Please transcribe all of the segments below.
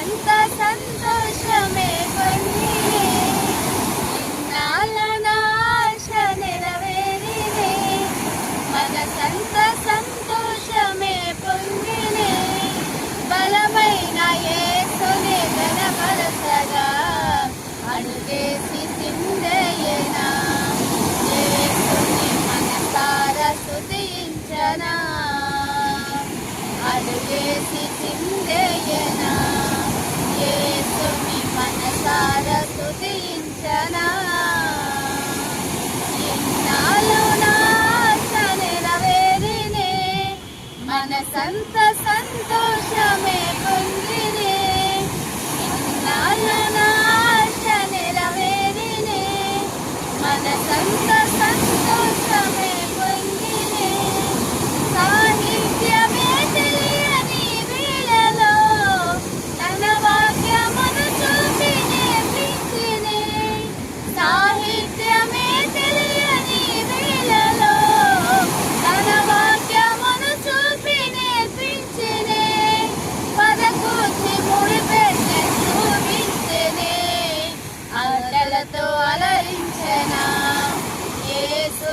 అంత సంతోషమే పొందినే నాశ నా మనసంత సంతోషమే పొందినే బలమైన యేసునే గణపరచగా అడుగేసి సిందయ్యనా యేసుని మనసార స్తుతించనా అడుగేసి సిందయ్యనా యేసుని మనసార స్తుతించనా ఇన్నాళ్ళు నా నెరవేరినే మనసంత సంతోషమే పొందినే. ఇన్నాళ్ళు నా నెరవేరినే మనసంత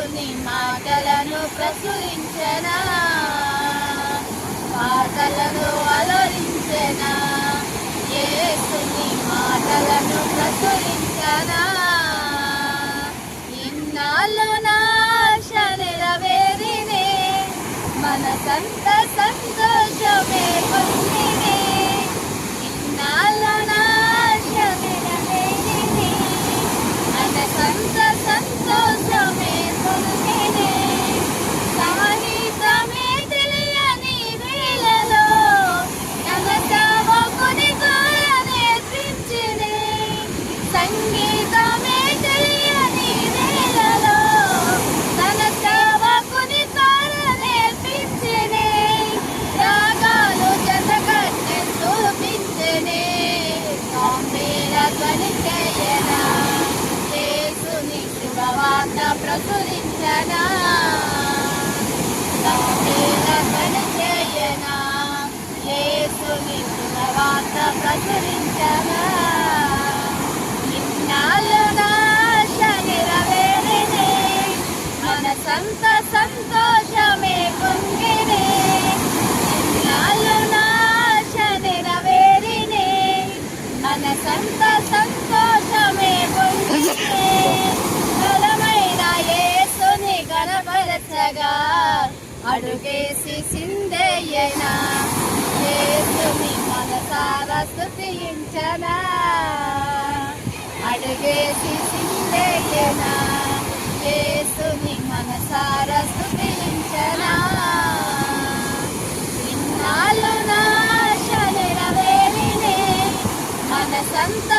యేసుని మాటలను ప్రచురించనా పాటలను అలరించనా? యేసుని మాటలను ప్రచురించనా ఇన్నాళ్ళు నా నెరవేరినే మనసంత సంతోషమే ప్రచురించనా చేయనా ప్రచురించనా ఇన్నాళ్ళు నా ఆశ నెరవేరినే మనసంత సంతోషమే పొంగినే ఇన్నాళ్ళు నా ఆశ నెరవేరినే మనసంత సంతోషమే పొంగినే బలమైన యేసుని గణపరచగా అడుగేసి సిందేయనా యేసుని మనసార స్తుతించనా అడుగేసి సిందేయనా యేసుని మనసార స్తుతించనా ఇన్నాళ్ళు నా ఆశ నెరవేరినే సంత